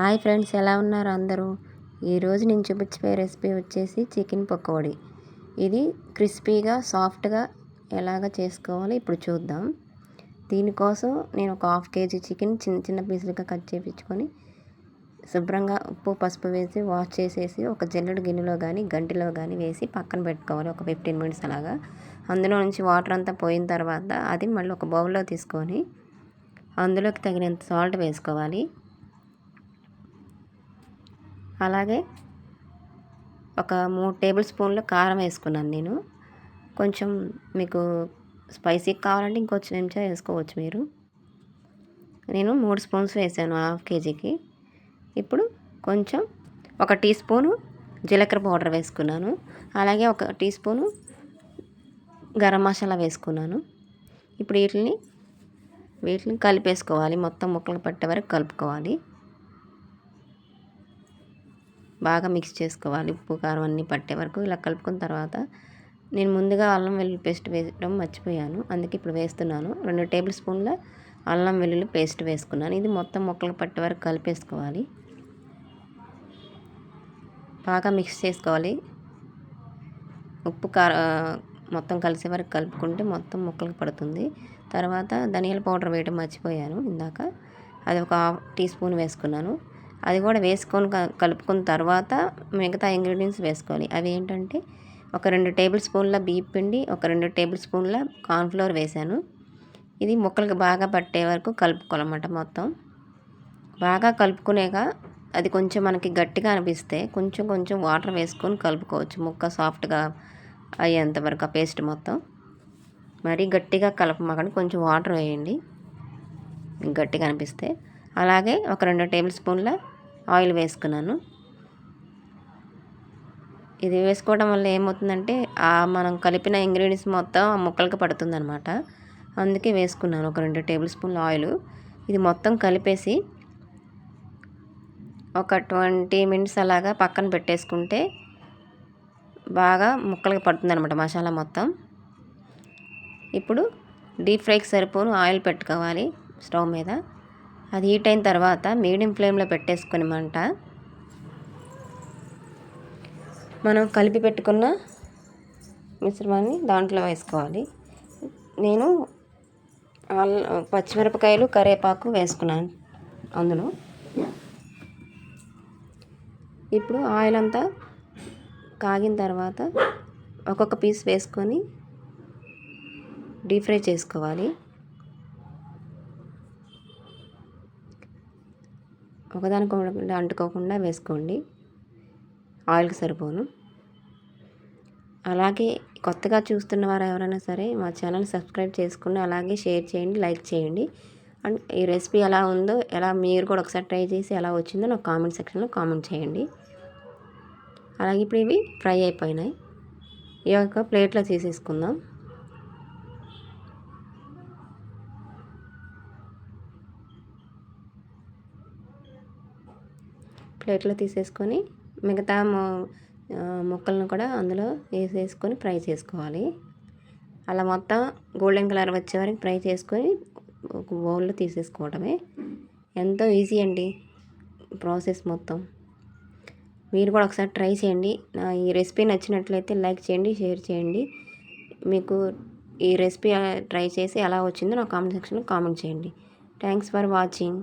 Hi friends ఎలా ఉన్నారు అందరూ? ఈరోజు నేను చూపించే రెసిపీ వచ్చేసి చికెన్ పకోడీ. ఇది క్రిస్పీగా సాఫ్ట్గా ఎలాగ చేసుకోవాలో ఇప్పుడు చూద్దాం. దీనికోసం నేను ఒక హాఫ్ కేజీ చికెన్ చిన్న చిన్న పీసులుగా కట్ చేయించుకొని శుభ్రంగా ఉప్పు పసుపు వేసి వాష్ చేసేసి ఒక జల్లెడు గిన్నెలో కానీ గంటిలో కానీ వేసి పక్కన పెట్టుకోవాలి. ఒక ఫిఫ్టీన్ మినిట్స్ అలాగా. అందులో నుంచి వాటర్ అంతా పోయిన తర్వాత అది మళ్ళీ ఒక బౌల్లో తీసుకొని అందులోకి తగినంత సాల్ట్ వేసుకోవాలి. అలాగే ఒక మూడు టేబుల్ స్పూన్లు కారం వేసుకున్నాను నేను. కొంచెం మీకు స్పైసీ కావాలంటే ఇంకొంచెం నిమిషం వేసుకోవచ్చు మీరు. నేను మూడు స్పూన్స్ వేసాను హాఫ్ కేజీకి. ఇప్పుడు కొంచెం ఒక టీ స్పూను జీలకర్ర పౌడర్ వేసుకున్నాను. అలాగే ఒక టీ స్పూను గరం మసాలా వేసుకున్నాను. ఇప్పుడు వీటిని వీటిని కలిపేసుకోవాలి. మొత్తం ముక్కలు పట్టే వరకు కలుపుకోవాలి. బాగా మిక్స్ చేసుకోవాలి. ఉప్పు కారం అన్నీ పట్టే వరకు ఇలా కలుపుకున్న తర్వాత నేను ముందుగా అల్లం వెల్లుల్లి పేస్ట్ వేయడం మర్చిపోయాను. అందుకే ఇప్పుడు వేస్తున్నాను. రెండు టేబుల్ స్పూన్ల అల్లం వెల్లుల్లి పేస్ట్ వేసుకున్నాను. ఇది మొత్తం మొక్కలకు పట్టే వరకు కలిపేసుకోవాలి. బాగా మిక్స్ చేసుకోవాలి. ఉప్పు కార మొత్తం కలిసే వరకు కలుపుకుంటే మొత్తం ముక్కలకు పడుతుంది. తర్వాత ధనియాల పౌడర్ వేయడం మర్చిపోయాను. ఇందాక అది ఒక టీ స్పూన్ వేసుకున్నాను. అది కూడా వేసుకొని కలుపుకున్న తర్వాత మిగతా ఇంగ్రీడియంట్స్ వేసుకోవాలి. అవి ఏంటంటే ఒక రెండు టేబుల్ స్పూన్ల బియ్యం పిండి ఒక రెండు టేబుల్ స్పూన్ల కార్న్ఫ్లోర్ వేసాను. ఇది ముక్కలకు బాగా పట్టే వరకు కలుపుకోవాలన్నమాట మొత్తం. బాగా కలుపుకునేక అది కొంచెం మనకి గట్టిగా అనిపిస్తే కొంచెం కొంచెం వాటర్ వేసుకొని కలుపుకోవచ్చు ముక్క సాఫ్ట్గా అయ్యేంత వరకు ఆ పేస్ట్ మొత్తం. మరీ గట్టిగా కలపమాకండి కొంచెం వాటర్ వేయండి. గట్టిగా అనిపిస్తే. అలాగే ఒక రెండు టేబుల్ స్పూన్ల ఆయిల్ వేసుకున్నాను. ఇది వేసుకోవడం వల్ల ఏమవుతుందంటే మనం కలిపిన ఇంగ్రీడియంట్స్ మొత్తం ఆ ముక్కలకి పడుతుందనమాట అందుకే వేసుకున్నాను ఒక రెండు టేబుల్ స్పూన్ల ఆయిల్. ఇది మొత్తం కలిపేసి ఒక ట్వంటీ మినిట్స్ అలాగా పక్కన పెట్టేసుకుంటే బాగా ముక్కలకి పడుతుందనమాట మసాలా మొత్తం. ఇప్పుడు డీప్ ఫ్రైకి సరిపోను ఆయిల్ పెట్టుకోవాలి స్టవ్ మీద. అది హీట్ అయిన తర్వాత మీడియం ఫ్లేమ్లో పెట్టేసుకుని మంట. మనం కలిపి పెట్టుకున్న మిశ్రమాన్ని దాంట్లో వేసుకోవాలి. నేను పచ్చిమిరపకాయలు కరివేపాకు వేసుకున్నాను అందులో. ఇప్పుడు ఆయిల్ అంతా కాగిన తర్వాత ఒక్కొక్క పీస్ వేసుకొని డీప్ ఫ్రై చేసుకోవాలి. ఒకదానికొకటి అంటుకోకుండా వేసుకోండి. ఆయిల్కి సరిపోను. అలాగే కొత్తగా చూస్తున్న వారు ఎవరైనా సరే మా ఛానల్ సబ్స్క్రైబ్ చేసుకుని అలాగే షేర్ చేయండి లైక్ చేయండి. అండ్ ఈ రెసిపీ ఎలా ఉందో ఎలా మీరు కూడా ఒకసారి ట్రై చేసి ఎలా వచ్చిందో నాకు కామెంట్ సెక్షన్లో కామెంట్ చేయండి. అలాగే ఇప్పుడు ఇవి ఫ్రై అయిపోయినాయి. ఈ యొక్క ప్లేట్లో తీసేసుకుందాం. ప్లేట్లో తీసేసుకొని మిగతా ముక్కలను కూడా అందులో వేసేసుకొని ఫ్రై చేసుకోవాలి. అలా మొత్తం గోల్డెన్ కలర్ వచ్చే వరకు ఫ్రై చేసుకొని ఒక బౌల్లో తీసేసుకోవడమే. ఎంతో ఈజీ అండి ప్రాసెస్ మొత్తం. మీరు కూడా ఒకసారి ట్రై చేయండి. నా ఈ రెసిపీ నచ్చినట్లయితే లైక్ చేయండి షేర్ చేయండి. మీకు ఈ రెసిపీ ట్రై చేసి ఎలా వచ్చిందో నా కామెంట్ సెక్షన్లో కామెంట్ చేయండి. Thanks for watching.